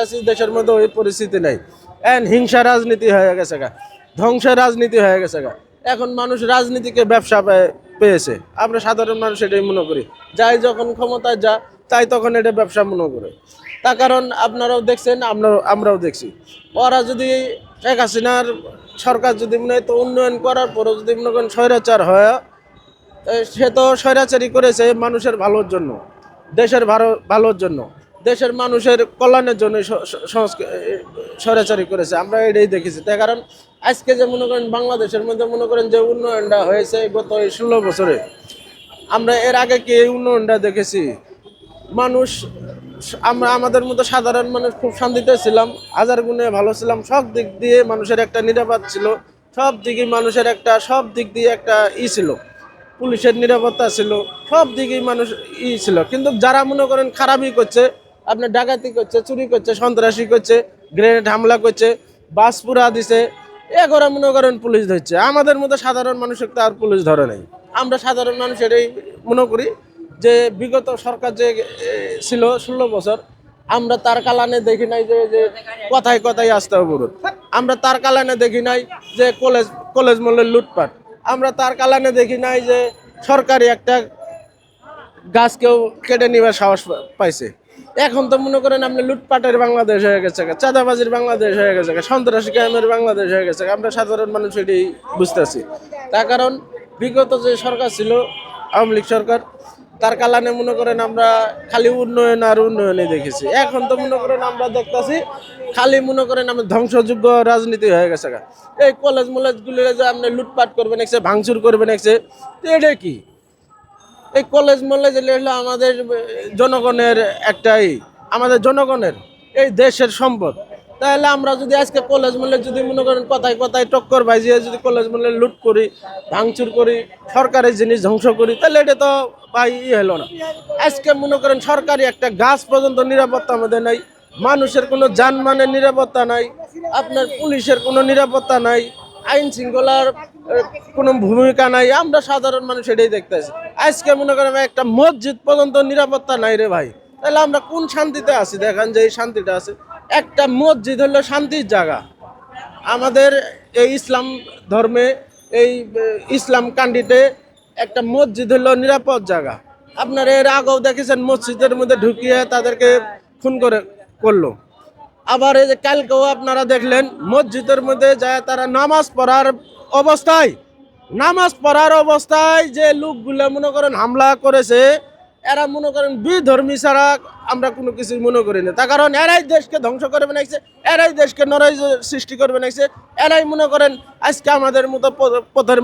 দেখতাছি দেশের মধ্যে ওই পরিস্থিতি নেই। এন হিংসা রাজনীতি হয়ে গেছে গা। ধ্বংসের রাজনীতি হয়ে গেছে গা। এখন মানুষ রাজনীতিকে ব্যবসা পেয়েছে। আমরা সাধারণ মানুষ এটাই মনে করি। যাই যখন ক্ষমতায় যা, তাই তখন এটা ব্যবসা মনে করে। তার কারণ আপনারাও দেখছেন, আমরাও আমরাও দেখছি। ওরা যদি শেখ হাসিনার সরকার যদি মনে হয় তো উন্নয়ন করার পরও যদি মনে করেন স্বৈরাচার হয় সে তো স্বৈরাচারী করেছে মানুষের ভালোর জন্য, দেশের ভালো, ভালোর জন্য। দেশের মানুষের কল্যাণের জন্য স- স- সংস্ক- এ, স্বৈরাচারী করেছে আমরা এটাই দেখেছি। তাই কারণ আজকে যে মনে করেন বাংলাদেশের মধ্যে মনে করেন যে উন্নয়নটা হয়েছে গত এই ষোলো বছরে আমরা এর আগে কি এই উন্নয়নটা দেখেছি? মানুষ আমরা আমাদের মতো সাধারণ মানুষ খুব শান্তিতে ছিলাম হাজার গুণে ভালো ছিলাম সব দিক দিয়ে মানুষের একটা নিরাপদ ছিল সব দিকে মানুষের একটা সব দিক দিয়ে একটা ই ছিল পুলিশের নিরাপত্তা ছিল সব দিকেই মানুষ ই ছিল। কিন্তু যারা মনে করেন খারাপই করছে আপনার ডাকাতি করছে, চুরি করছে, সন্ত্রাসী করছে গ্রেনেড হামলা করছে, বাস পুরা দিছে। এগোরা মনে করেন পুলিশ ধরছে। আমাদের মতো সাধারণ মানুষের তো আর পুলিশ ধরে নাই। আমরা সাধারণ মানুষ এটাই মনে করি যে বিগত সরকার যে ছিল ষোলো বছর, আমরা তার কালানে দেখি নাই যে যে কথায় কথায় আসতে অবরোধ আমরা তার কালানে দেখি নাই যে কলেজ কলেজ মলের লুটপাট। আমরা তার কালানে দেখি নাই যে সরকারি একটা গাছ কেউ কেটে নিবার সাহস পাইছে। এখন তো মনে করেন আপনি লুটপাটের বাংলাদেশ হয়ে গেছে চাঁদাবাজির বাংলাদেশ হয়ে গেছে সন্ত্রাসী কায়েমের বাংলাদেশ হয়ে গেছে আমরা সাধারণ মানুষ এটাই বুঝতেছি। তার কারণ বিগত যে সরকার ছিল, আওয়ামী লীগ সরকার, তার কালানে মনে করেন আমরা খালি উন্নয়ন আর উন্নয়নে দেখেছি। এখন তো মনে করেন আমরা দেখতাছি, খালি মনে করেন আমরা ধ্বংসযোগ্য রাজনীতি হয়ে গেছে। এই কলেজ মলেজ গুলি যে আপনি লুটপাট করবেন একসে ভাঙচুর করবেন একসে এটা কি? এই কলেজ মলেজ হলো আমাদের জনগণের একটাই আমাদের জনগণের, এই দেশের সম্পদ। তাহলে আমরা যদি আজকে কলেজ মলে যদি মনে করেন কথায় কথায় টক্কর বাজিয়ে যদি কলেজ মলে লুট করি, ভাঙচুর করি, সরকারের জিনিস ধ্বংস করি, তাহলে এটা তো ভাই ই হলো না। আজকে মনে করেন সরকারি একটা গাছ পর্যন্ত নিরাপত্তা আমাদের নাই, মানুষের কোনো যানবাহনের নিরাপত্তা নাই, আপনার পুলিশের কোনো নিরাপত্তা নাই, আইন শৃঙ্খলার কোনো ভূমিকা নাই, আমরা সাধারণ মানুষ এটাই দেখতেছি। আজকে মনে করেন একটা মসজিদ পর্যন্ত নিরাপত্তা নাই রে ভাই। তাহলে আমরা কোন শান্তিতে আছি? দেখেন যে এই শান্তিটা আছে। একটা মসজিদ হলো শান্তির জায়গা। আমাদের এই ইসলাম ধর্মে, এই ইসলাম কান্ডিতে একটা মসজিদ হলো নিরাপদ জায়গা। আপনারা এর আগেও দেখেছেন, মসজিদের মধ্যে ঢুকিয়ে তাদেরকে খুন করে, করল। আবার এই যে কালকেও আপনারা দেখলেন, মসজিদের মধ্যে যায় তারা নামাজ পড়ার অবস্থায়, নামাজ পড়ার অবস্থায় যে লোকগুলো মনে করেন হামলা করেছে, এরা মনে করেন বিধর্মী ছাড়া আমরা কোনো কিছু মনে করি না। তার কারণ এরাই দেশকে ধ্বংস করে বানাইছে এরাই দেশকে নরাই সৃষ্টি করে বানাইছে এরাই মনে করেন আজকে আমাদের মতো পথের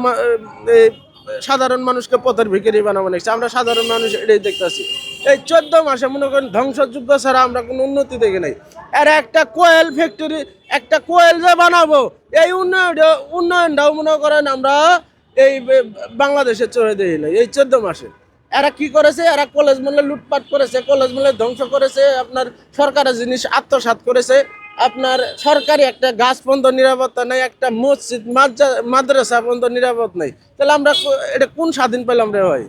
সাধারণ মানুষকে পথের ভিখারি বানাবো নাকি আমরা সাধারণ মানুষ এটাই দেখতেছি। এই চোদ্দ মাসে মনে করেন ধ্বংসযোগ্য ছাড়া আমরা কোনো উন্নতি দেখি নাই। আর একটা কোয়েল ফ্যাক্টরি একটা কোয়েল যে বানাবো, এই উন্নয়ন উন্নয়নটাও মনে করেন আমরা এই বাংলাদেশে চড়ে দিই নাই এই চোদ্দ মাসে। এরা কি করেছে? এরা কলেজ মূল্যে লুটপাট করেছে কলেজ মূল্যে ধ্বংস করেছে, আপনার সরকারের জিনিস আত্মসাৎ করেছে, আপনার সরকারি একটা গাছ নিরাপত্তা নাই, একটা মসজিদ মাদ্রা- মাদ্রাসা পর্যন্ত নিরাপদ নাই। তাহলে আমরা এটা কোন স্বাধীন পেলাম রে ভাই?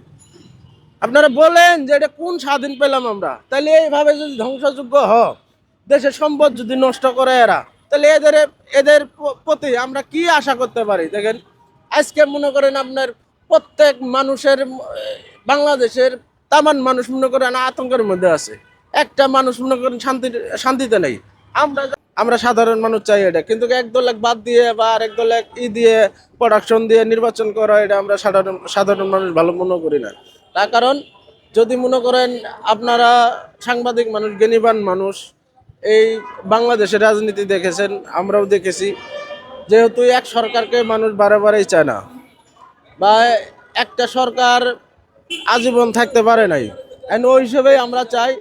আপনারা বলেন যে এটা কোন স্বাধীন পেলাম আমরা? তাহলে এইভাবে যদি ধ্বংসযোগ্য হ দেশের সম্পদ যদি নষ্ট করে এরা, তাহলে এদের এদের প্রতি আমরা কি আশা করতে পারি? দেখেন, আজকে মনে করেন আপনার প্রত্যেক মানুষের বাংলাদেশের তামান মানুষ মনে করেন আতঙ্কের মধ্যে আছে। একটা মানুষ মনে করেন শান্তি, শান্তিতে নেই। আমরা আমরা সাধারণ মানুষ চাই এটা, কিন্তু একদল এক বাদ দিয়ে বা আরেক দল এক ই দিয়ে প্রোডাকশন দিয়ে নির্বাচন করা, এটা আমরা সাধারণ সাধারণ মানুষ ভালো মনে করি না। তার কারণ, যদি মনে করেন আপনারা সাংবাদিক মানুষ, জ্ঞানীবান মানুষ, এই বাংলাদেশের রাজনীতি দেখেছেন, আমরাও দেখেছি, যেহেতু এক সরকারকে মানুষ বারে বারেই চায় না, বা একটা সরকার আজীবন থাকতে পারে নাই। এন্ড ওই হিসেবেই আমরা চাই,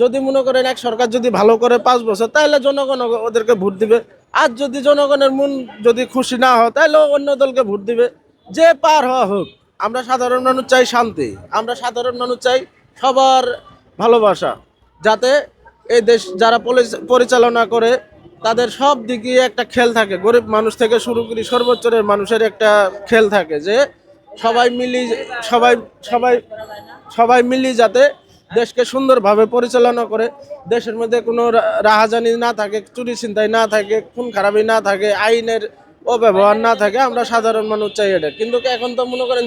যদি মনে করেন এক সরকার যদি ভালো করে পাঁচ বছর, তাহলে জনগণ ওদেরকে ভোট দিবে। আর যদি জনগণের মন যদি খুশি না হয়, তাহলে অন্য দলকে ভোট দিবে। যে পার হওয়া হোক আমরা সাধারণ মানুষ চাই শান্তি, আমরা সাধারণ মানুষ চাই সবার ভালোবাসা, যাতে এই দেশ যারা পরিচালনা করে, তাদের সব দিকে একটা খেল থাকে। গরিব মানুষ থেকে শুরু করি সর্বোচ্চের মানুষের একটা খেল থাকে যে সবাই মিলি, সবাই সবাই সবাই মিলি যাতে দেশকে সুন্দরভাবে পরিচালনা করে। দেশের মধ্যে কোনো রাহাজানি না থাকে, চুরি ছিনতাই না থাকে, খুন খারাপি না থাকে, আইনের অব্যবহার না থাকে, আমরা সাধারণ মানুষ চাই এটা। কিন্তু এখন তো মনে করেন